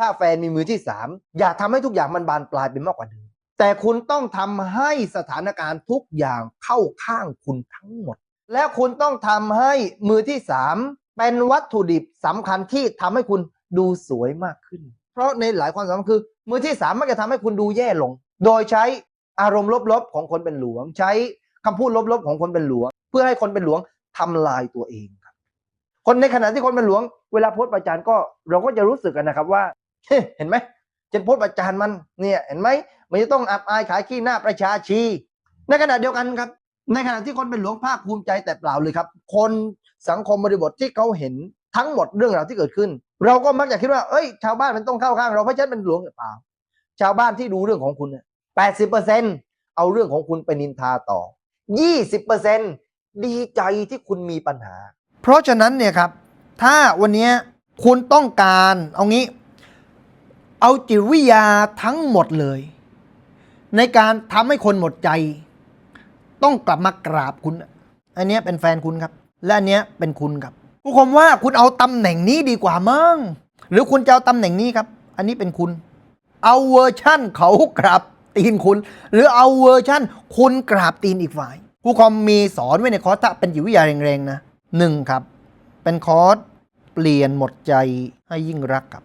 ถ้าแฟนมีมือที่สามอย่าทำให้ทุกอย่างมันบานปลายไปมากกว่าเดิมแต่คุณต้องทำให้สถานการณ์ทุกอย่างเข้าข้างคุณทั้งหมด และคุณต้องทำให้มือที่สามเป็นวัตถุดิบสำคัญที่ทำให้คุณดูสวยมากขึ้น เพราะในหลายความสัมพันธ์คือ มือที่สามมักจะทำให้คุณดูแย่ลง โดยใช้อารมณ์ลบๆของคนเป็นหลวง ใช้คำพูดลบๆของคนเป็นหลวง เพื่อให้คนเป็นหลวงทำลายตัวเองครับ คนในขณะที่คนเป็นหลวง เวลาโพสต์ประจานก็เราก็จะรู้สึกกันนะครับว่า เห็นไหมจะโพสต์ประจานมันเนี่ยเห็นไหมมันจะต้องอับอายขายขี้หน้าประชาชีในขณะเดียวกันครับ ในขณะที่คนเป็นหลวงภาคภูมิใจแต่เปล่าเลยครับ คนสังคมบริบทที่เขาเห็นทั้งหมดเรื่องราวที่เกิดขึ้น เราก็มักจะคิดว่าเอ้ย ชาวบ้านมันต้องเข้าข้างเราเพราะฉันเป็นหลวงหรือเปล่า ชาวบ้านที่ดูเรื่องของคุณแปดสิบเปอร์เซ็นเอาเรื่องของคุณไปนินทาต่อยี่สิบเปอร์เซ็นดีใจที่คุณมีปัญหา เพราะฉะนั้นเนี่ยครับ ถ้าวันนี้คุณต้องการเอางี้ เอาจิตวิทยาทั้งหมดเลย ในการทำให้คนหมดใจ ต้องกลับมากราบคุณ อันนี้เป็นแฟนคุณครับ และอันนี้เป็นคุณครับผู้ชมว่าคุณเอาตำแหน่งนี้ดีกว่ามั้งหรือคุณจะเอาตำแหน่งนี้ครับ อันนี้เป็นคุณ เอาเวอร์ชั่นเขากราบตีนคุณ หรือเอาเวอร์ชั่น คุณกราบตีนอีกฝ่ายผู้คอมมีสอนไว้ในคอร์สถ้าเป็นจิตวิทยาแรงๆนะหนึ่งครับ เป็นคอร์สเปลี่ยนหมดใจให้ยิ่งรักครับ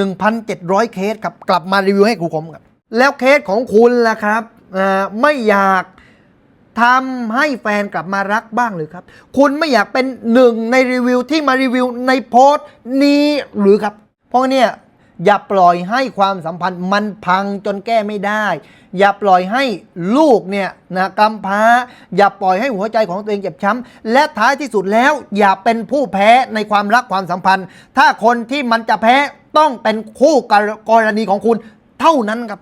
1,700 เคสครับ กลับมารีวิวให้ครูคมครับ แล้วเคสของคุณล่ะครับไม่อยากทำให้แฟนกลับมารักบ้างหรือครับ คุณไม่อยากเป็นหนึ่งในรีวิวที่มารีวิวในโพสต์นี้หรือครับ เพราะเนี่ยอย่าปล่อยให้ความสัมพันธ์มันพังจนแก้ไม่ได้ อย่าปล่อยให้ลูกเนี่ยนะกำพร้า อย่าปล่อยให้หัวใจของตัวเองเจ็บช้ำ และท้ายที่สุดแล้วอย่าเป็นผู้แพ้ในความรักความสัมพันธ์ ถ้าคนที่มันจะแพ้ ต้องเป็นคู่กรณีของคุณเท่านั้นครับ